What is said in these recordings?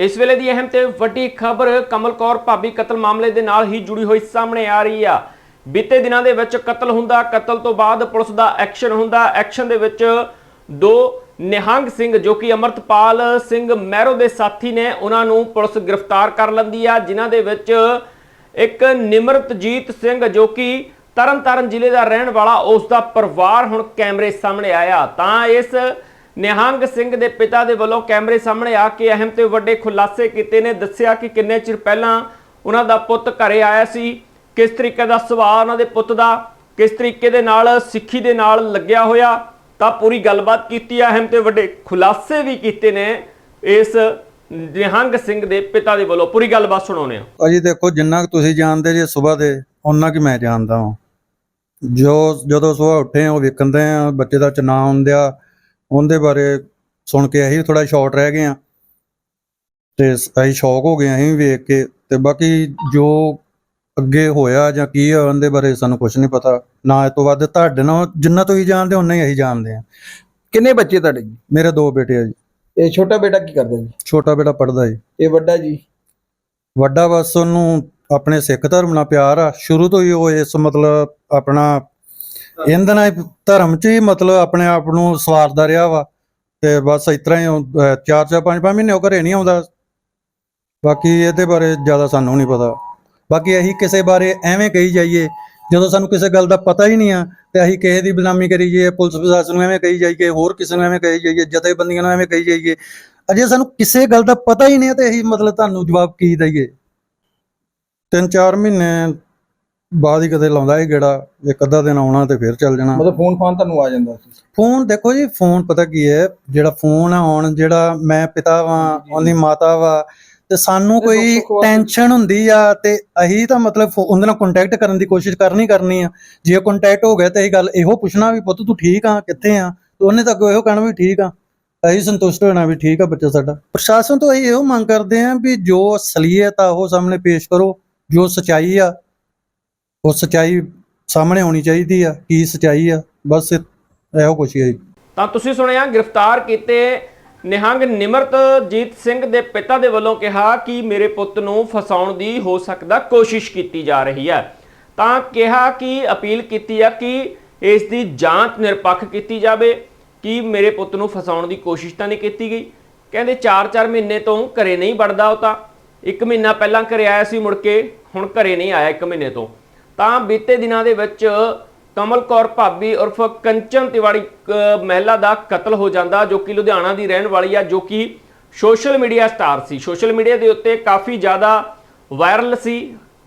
ਇਸ ਵੇਲੇ ਦੀ ਅਹਿਮ ਤੇ ਵੱਡੀ ਖਬਰ ਕਮਲ ਕੌਰ ਭਾਬੀ ਕਤਲ ਮਾਮਲੇ ਦੇ ਨਾਲ ਹੀ ਜੁੜੀ ਹੋਈ ਸਾਹਮਣੇ ਆ ਰਹੀ ਆ। ਬੀਤੇ ਦਿਨਾਂ ਦੇ ਵਿੱਚ ਕਤਲ ਹੁੰਦਾ, ਕਤਲ ਤੋਂ ਬਾਅਦ ਪੁਲਿਸ ਦਾ ਐਕਸ਼ਨ ਹੁੰਦਾ। ਐਕਸ਼ਨ ਦੇ ਵਿੱਚ ਦੋ ਨਿਹੰਗ ਸਿੰਘ ਜੋ ਕਿ ਅਮਰਤਪਾਲ ਸਿੰਘ ਮਹਿਰੋ ਦੇ ਸਾਥੀ ਨੇ, ਉਹਨਾਂ ਨੂੰ ਪੁਲਿਸ ਗ੍ਰਿਫਤਾਰ ਕਰ ਲੈਂਦੀ ਆ। ਜਿਨ੍ਹਾਂ ਦੇ ਵਿੱਚ ਇੱਕ ਨਿਮਰਤਜੀਤ ਸਿੰਘ ਜੋ ਕਿ ਤਰਨਤਾਰਨ ਜ਼ਿਲ੍ਹੇ ਦਾ ਰਹਿਣ ਵਾਲਾ, ਉਸ ਦਾ ਪਰਿਵਾਰ ਹੁਣ ਕੈਮਰੇ ਸਾਹਮਣੇ ਆਇਆ। ਤਾਂ ਇਸ ਨਿਹੰਗ ਸਿੰਘ ਦੇ ਪਿਤਾ ਦੇ ਵੱਲੋਂ ਕੈਮਰੇ ਸਾਹਮਣੇ ਆ ਕੇ ਅਹਿਮ ਤੇ ਵੱਡੇ ਖੁਲਾਸੇ ਕੀਤੇ ਨੇ, ਦੱਸਿਆ ਕਿ ਕਿੰਨੇ ਚਿਰ ਪਹਿਲਾਂ ਉਹਨਾਂ ਦਾ ਪੁੱਤ ਘਰੇ ਆਇਆ ਸੀ, ਕਿਸ ਤਰੀਕੇ ਦਾ ਸੁਭਾਅ ਉਹਨਾਂ ਦੇ ਪੁੱਤ ਦਾ, ਕਿਸ ਤਰੀਕੇ ਦੇ ਨਾਲ ਸਿੱਖੀ ਦੇ ਨਾਲ ਲੱਗਿਆ ਹੋਇਆ, ਤਾਂ ਪੂਰੀ ਗੱਲਬਾਤ ਕੀਤੀ ਆ, ਅਹਿਮ ਤੇ ਵੱਡੇ ਖੁਲਾਸੇ ਵੀ ਕੀਤੇ ਨੇ ਇਸ ਨਿਹੰਗ ਸਿੰਘ ਦੇ ਪਿਤਾ ਦੇ ਵੱਲੋਂ। ਪੂਰੀ ਗੱਲਬਾਤ ਸੁਣਾਉਂਦੇ ਆ ਅਜੀ ਦੇਖੋ, ਜਿੰਨਾ ਕੁ ਤੁਸੀਂ ਜਾਣਦੇ ਜੇ ਸਵੇਰ ਦੇ ਉਹਨਾਂ ਕਿ ਮੈਂ ਜਾਣਦਾ ਹਾਂ ਜੋ ਜਦੋਂ ਸਵੇਰ ਉੱਠੇ ਉਹ ਵੇਖਦੇ ਆ, ਬੱਚੇ ਦਾ ਚਨਾ ਹੁੰਦਿਆ ਉਹਦੇ ਬਾਰੇ ਸੁਣ ਕੇ ਅਸੀਂ ਥੋੜਾ ਸ਼ਾਰਟ ਰਹਿ ਗਏ ਆ ਤੇ ਅਸੀਂ ਸ਼ੌਕ ਹੋ ਗਏ ਅਸੀਂ ਵੇਖ ਕੇ ਤੇ ਬਾਕੀ ਜੋ ਅੱਗੇ ਹੋਇਆ ਜਾਂ ਕੀ ਹੋਇਆ ਉਹਦੇ ਬਾਰੇ ਸਾਨੂੰ ਕੁਝ ਨਹੀਂ ਪਤਾ ਨਾ ਇਹ ਤੋਂ ਵੱਧ ਤੁਹਾਡੇ ਨਾਲ ਜਿੰਨਾ ਤੁਸੀਂ ਜਾਣਦੇ ਉਹਨਾਂ ਹੀ ਅਸੀਂ ਜਾਣਦੇ ਆ ਕਿੰਨੇ ਬੱਚੇ ਤੁਹਾਡੇ ਜੀ? ਮੇਰੇ ਦੋ ਬੇਟੇ ਆ ਜੀ। ਇਹ ਛੋਟਾ ਬੇਟਾ ਕੀ ਕਰਦਾ ਜੀ? ਛੋਟਾ ਬੇਟਾ ਪੜਦਾ ਜੀ। ਇਹ ਵੱਡਾ ਜੀ? ਵੱਡਾ ਬਸ ਉਹਨੂੰ ਆਪਣੇ ਸਿੱਖ ਧਰਮ ਨਾਲ ਪਿਆਰ ਆ। ਸ਼ੁਰੂ ਤੋਂ ਹੀ ਉਹ ਇਸ ਮਤਲਬ ਆਪਣਾ ਇਹਦੇ ਨਾਲ ਧਰਮ 'ਚ ਹੀ ਮਤਲਬ ਆਪਣੇ ਆਪ ਨੂੰ ਸਵਾਰਦਾ ਰਿਹਾ ਵਾ ਤੇ ਬਸ ਇਸ ਤਰ੍ਹਾਂ ਹੀ ਉਹ, ਅਹ, ਚਾਰ ਚਾਰ ਪੰਜ ਪੰਜ ਮਹੀਨੇ ਉਹ ਘਰੇ ਨਹੀਂ ਆਉਂਦਾ। ਬਾਕੀ ਇਹਦੇ ਬਾਰੇ ਜ਼ਿਆਦਾ ਸਾਨੂੰ ਨਹੀਂ ਪਤਾ। ਬਾਕੀ ਅਸੀਂ ਕਿਸੇ ਬਾਰੇ ਐਵੇਂ ਕਹੀ ਜਾਈਏ ਜਦੋਂ ਸਾਨੂੰ ਕਿਸੇ ਗੱਲ ਦਾ ਪਤਾ ਹੀ ਨਹੀਂ ਆ ਤੇ ਅਸੀਂ ਕਿਸੇ ਦੀ ਬਦਨਾਮੀ ਕਰੀ ਜਾਈਏ ਪੁਲਿਸ ਪ੍ਰਸ਼ਾਸਨ ਨੂੰ ਐਵੇਂ ਕਹੀ ਜਾਈਏ ਹੋਰ ਕਿਸੇ ਨੂੰ ਐਵੇਂ ਕਹੀ ਜਾਈਏ ਜਥੇਬੰਦੀਆਂ ਨੂੰ ਐਵੇਂ ਕਹੀ ਜਾਈਏ ਅਜੇ ਸਾਨੂੰ ਕਿਸੇ ਗੱਲ ਦਾ ਪਤਾ ਹੀ ਨਹੀਂ ਹੈ ਤੇ ਅਸੀਂ ਮਤਲਬ ਤੁਹਾਨੂੰ ਜਵਾਬ ਕੀ ਦਈਏ। ਤਿੰਨ ਚਾਰ ਮਹੀਨੇ ਬਾਅਦ ਹੀ ਕਦੇ ਲਾਉਂਦਾ ਇਹ ਗੇੜਾ ਇੱਕ ਅੱਧਾ ਦਿਨ ਆਉਣਾ ਤੇ ਫਿਰ ਚੱਲ ਜਾਣਾ। ਮਤਲਬ ਫੋਨ ਫਾਨ ਤੁਹਾਨੂੰ ਆ ਜਾਂਦਾ ਸੀ? ਫੋਨ ਦੇਖੋ ਜੀ ਫੋਨ ਪਤਾ ਕੀ ਹੈ ਜਿਹੜਾ ਫੋਨ ਆ ਹੁਣ ਜਿਹੜਾ ਮੈਂ ਪਿਤਾ ਵਾਂ ਉਹਦੀ ਮਾਤਾ ਵਾ ਤੇ ਸਾਨੂੰ ਕੋਈ ਟੈਨਸ਼ਨ ਹੁੰਦੀ ਆ ਤੇ ਅਸੀਂ ਤਾਂ ਮਤਲਬ ਉਹਦੇ ਨਾਲ ਕੰਟੈਕਟ ਕਰਨ ਦੀ ਕੋਸ਼ਿਸ਼ ਕਰਨੀ ਕਰਨੀ ਆ। ਜੇ ਕੰਟੈਕਟ ਹੋ ਗਿਆ ਤੇ ਇਹ ਗੱਲ ਇਹੋ ਪੁੱਛਣਾ ਵੀ ਪੁੱਤ ਤੂੰ ਠੀਕ ਆ? ਕਿੱਥੇ ਆ? ਤੇ ਉਹਨੇ ਤਾਂ ਇਹੋ ਕਹਿਣਾ ਵੀ ਠੀਕ ਆ। ਅਸੀਂ ਸੰਤੁਸ਼ਟ ਹੋਣਾ ਵੀ ਠੀਕ ਆ ਬੱਚਾ ਸਾਡਾ। ਪ੍ਰਸ਼ਾਸਨ ਤੋਂ ਅਸੀਂ ਇਹੋ ਮੰਗ ਕਰਦੇ ਆ ਵੀ ਜੋ ਅਸਲੀਅਤ ਆ ਉਹ ਸਾਹਮਣੇ ਪੇਸ਼ ਕਰੋ ਜੋ ਸਚਾਈ ਆ ਉਹ ਸਚਾਈ ਸਾਹਮਣੇ ਹੋਣੀ ਚਾਹੀਦੀ ਆ, ਕੀ ਸਚਾਈ ਆ, ਬਸ ਇਹੋ ਕੁਛ ਹੀ ਹੈ ਤਾਂ ਤੁਸੀਂ ਸੁਣਿਆ, ਗ੍ਰਿਫਤਾਰ ਕੀਤੇ ਨਿਹੰਗ ਨਿਮਰਤਜੀਤ ਸਿੰਘ ਦੇ ਪਿਤਾ ਦੇ ਵੱਲੋਂ ਕਿਹਾ ਕਿ ਮੇਰੇ ਪੁੱਤ ਨੂੰ ਫਸਾਉਣ ਦੀ ਹੋ ਸਕਦਾ ਕੋਸ਼ਿਸ਼ ਕੀਤੀ ਜਾ ਰਹੀ ਹੈ। ਤਾਂ ਕਿਹਾ ਕਿ ਅਪੀਲ ਕੀਤੀ ਆ ਕਿ ਇਸ ਦੀ ਜਾਂਚ ਨਿਰਪੱਖ ਕੀਤੀ ਜਾਵੇ, ਕਿ ਮੇਰੇ ਪੁੱਤ ਨੂੰ ਫਸਾਉਣ ਦੀ ਕੋਸ਼ਿਸ਼ ਤਾਂ ਨਹੀਂ ਕੀਤੀ ਗਈ। ਕਹਿੰਦੇ 4-4 ਮਹੀਨੇ ਤੋਂ ਘਰੇ ਨਹੀਂ ਵੜਦਾ ਉਹ ਤਾਂ। ਇੱਕ ਮਹੀਨਾ ਪਹਿਲਾਂ ਘਰੇ ਆਇਆ ਸੀ ਮੁੜ ਕੇ, ਹੁਣ ਘਰੇ ਨਹੀਂ ਆਇਆ ਇੱਕ ਮਹੀਨੇ ਤੋਂ। ਤਾਂ ਬੀਤੇ ਦਿਨਾਂ ਦੇ ਵਿੱਚ ਕਮਲ ਕੌਰ ਭਾਬੀ ਉਰਫ ਕੰਚਨ ਤਿਵਾੜੀ ਅ, ਮਹਿਲਾ ਦਾ ਕਤਲ ਹੋ ਜਾਂਦਾ ਜੋ ਕਿ ਲੁਧਿਆਣਾ ਦੀ ਰਹਿਣ ਵਾਲੀ ਆ ਜੋ ਕਿ ਸੋਸ਼ਲ ਮੀਡੀਆ ਸਟਾਰ ਸੀ। ਸੋਸ਼ਲ ਮੀਡੀਆ ਦੇ ਉੱਤੇ ਕਾਫੀ ਜ਼ਿਆਦਾ ਵਾਇਰਲ ਸੀ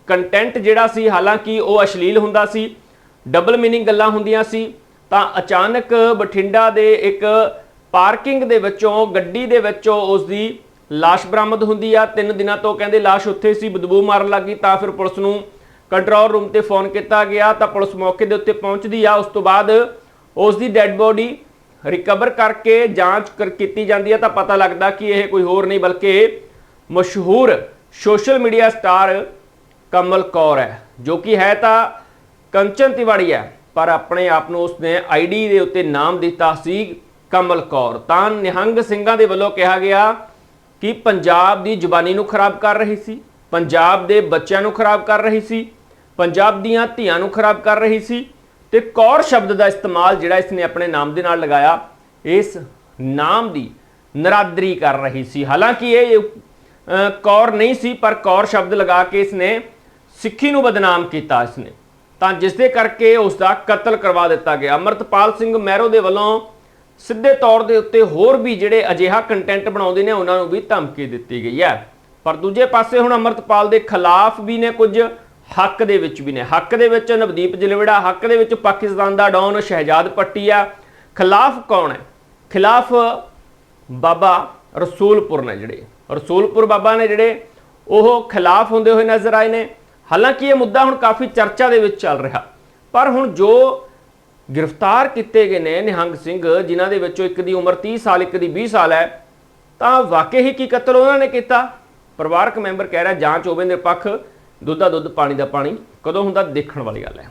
ਕੰਟੈਂਟ ਜਿਹੜਾ ਸੀ ਹਾਲਾਂਕਿ ਉਹ ਅਸ਼ਲੀਲ ਹੁੰਦਾ ਸੀ ਡਬਲ ਮੀਨਿੰਗ ਗੱਲਾਂ ਹੁੰਦੀਆਂ ਸੀ ਤਾਂ ਅਚਾਨਕ ਬਠਿੰਡਾ ਦੇ ਇੱਕ ਪਾਰਕਿੰਗ ਦੇ ਵਿੱਚੋਂ ਗੱਡੀ ਦੇ ਵਿੱਚੋਂ ਉਸ ਦੀ ਲਾਸ਼ ਬਰਾਮਦ ਹੁੰਦੀ ਆ। ਤਿੰਨ ਦਿਨਾਂ ਤੋਂ ਕਹਿੰਦੇ ਲਾਸ਼ ਉੱਥੇ ਸੀ ਬਦਬੂ ਮਾਰਨ ਲੱਗੀ ਤਾਂ ਫਿਰ ਪੁਲਿਸ ਨੂੰ ਕੰਟਰੋਲ ਰੂਮ ਤੇ ਫੋਨ ਕੀਤਾ ਗਿਆ ਤਾਂ ਪੁਲਿਸ ਮੌਕੇ ਦੇ ਉੱਤੇ ਪਹੁੰਚਦੀ ਆ। ਉਸ ਤੋਂ ਬਾਅਦ ਉਸ ਦੀ ਡੈੱਡ ਬੋਡੀ ਰਿਕਵਰ ਕਰਕੇ ਜਾਂਚ ਕਰ, ਕੀਤੀ ਜਾਂਦੀ ਹੈ ਤਾਂ ਪਤਾ ਲੱਗਦਾ ਕਿ ਇਹ ਕੋਈ ਹੋਰ ਨਹੀਂ ਬਲਕਿ ਮਸ਼ਹੂਰ social media star Kamal Kaur ਹੈ, ਜੋ ਕਿ ਹੈ ਤਾਂ ਕੰਚਨ ਤਿਵਾੜੀ ਹੈ, ਪਰ ਆਪਣੇ ਆਪ ਨੂੰ ਉਸਨੇ ਆਈਡੀ ਦੇ ਉੱਤੇ ਨਾਮ ਦਿੱਤਾ ਸੀ ਕਮਲ ਕੌਰ। ਤਾਂ ਨਿਹੰਗ ਸਿੰਘਾਂ ਦੇ ਵੱਲੋਂ ਕਿਹਾ ਗਿਆ ਕਿ ਪੰਜਾਬ ਦੀ ਜ਼ੁਬਾਨੀ ਨੂੰ ਖਰਾਬ ਕਰ ਰਹੀ ਸੀ, ਪੰਜਾਬ ਦੇ ਬੱਚਿਆਂ ਨੂੰ ਖਰਾਬ ਕਰ ਰਹੀ ਸੀ ਪੰਜਾਬ ਦੀਆਂ ਧੀਆਂ ਨੂੰ ਖਰਾਬ ਕਰ ਰਹੀ ਸੀ ਤੇ ਕੌਰ ਸ਼ਬਦ ਦਾ ਇਸਤੇਮਾਲ ਜਿਹੜਾ ਇਸਨੇ ਆਪਣੇ ਨਾਮ ਦੇ ਨਾਲ ਲਗਾਇਆ, ਇਸ ਨਾਮ ਦੀ ਨਰਾਦਰੀ ਕਰ ਰਹੀ ਸੀ। ਹਾਲਾਂਕਿ ਇਹ ਕੌਰ ਨਹੀਂ ਸੀ, ਪਰ ਕੌਰ ਸ਼ਬਦ ਲਗਾ ਕੇ ਇਸਨੇ ਸਿੱਖੀ ਨੂੰ ਬਦਨਾਮ ਕੀਤਾ ਇਸਨੇ। ਤਾਂ ਜਿਸ ਦੇ ਕਰਕੇ ਉਸ ਦਾ ਕਤਲ ਕਰਵਾ ਦਿੱਤਾ ਗਿਆ। ਅਮਰਤਪਾਲ ਸਿੰਘ ਮਹਿਰੋ ਦੇ ਵੱਲੋਂ ਸਿੱਧੇ ਤੌਰ ਦੇ ਉੱਤੇ ਹੋਰ ਵੀ ਜਿਹੜੇ ਅਜਿਹਾ ਕੰਟੈਂਟ ਬਣਾਉਂਦੇ ਨੇ, ਉਹਨਾਂ ਨੂੰ ਵੀ ਧਮਕੀ ਦਿੱਤੀ ਗਈ ਹੈ। ਪਰ ਦੂਜੇ ਪਾਸੇ ਹੁਣ ਅਮਰਤਪਾਲ ਦੇ ਖਿਲਾਫ ਵੀ ਨੇ ਕੁਝ ਹੱਕ ਦੇ ਵਿੱਚ ਵੀ ਨੇ। ਹੱਕ ਦੇ ਵਿੱਚ ਨਵਦੀਪ ਜਲਵੜਾ, ਹੱਕ ਦੇ ਵਿੱਚ ਪਾਕਿਸਤਾਨ ਦਾ ਡਾਊਨ ਸ਼ਹਿਜਾਦ ਪੱਟੀ ਆ। ਖਿਲਾਫ ਕੌਣ ਹੈ? ਖਿਲਾਫ ਬਾਬਾ ਰਸੂਲਪੁਰ ਨੇ ਜਿਹੜੇ। ਰਸੂਲਪੁਰ ਬਾਬਾ ਨੇ ਜਿਹੜੇ, ਉਹ ਖਿਲਾਫ ਹੁੰਦੇ ਹੋਏ ਨਜ਼ਰ ਆਏ ਨੇ। ਹਾਲਾਂਕਿ ਇਹ ਮੁੱਦਾ ਹੁਣ ਕਾਫੀ ਚਰਚਾ ਦੇ ਵਿੱਚ ਚੱਲ ਰਿਹਾ। ਪਰ ਹੁਣ ਜੋ ਗ੍ਰਿਫਤਾਰ ਕੀਤੇ ਗਏ ਨੇ ਨਿਹੰਗ ਸਿੰਘ, ਜਿਨ੍ਹਾਂ ਦੇ ਵਿੱਚੋਂ ਇੱਕ ਦੀ ਉਮਰ 30 ਸਾਲ, ਇੱਕ ਦੀ 20 ਸਾਲ ਹੈ, ਤਾਂ ਵਾਕਈ ਹੀ ਕੀ ਕਤਲ ਉਹਨਾਂ ਨੇ ਕੀਤਾ? ਪਰਿਵਾਰਕ ਮੈਂਬਰ ਕਹਿ ਰਿਹਾ, ਜਾਂਚ ਹੋਵੇ ਪੱਖ ਦੁੱਧ ਦਾ ਦੁੱਧ ਪਾਣੀ ਦਾ ਪਾਣੀ ਕਦੋਂ ਹੁੰਦਾ? ਦੇਖਣ ਵਾਲੀ ਗੱਲ ਹੈ।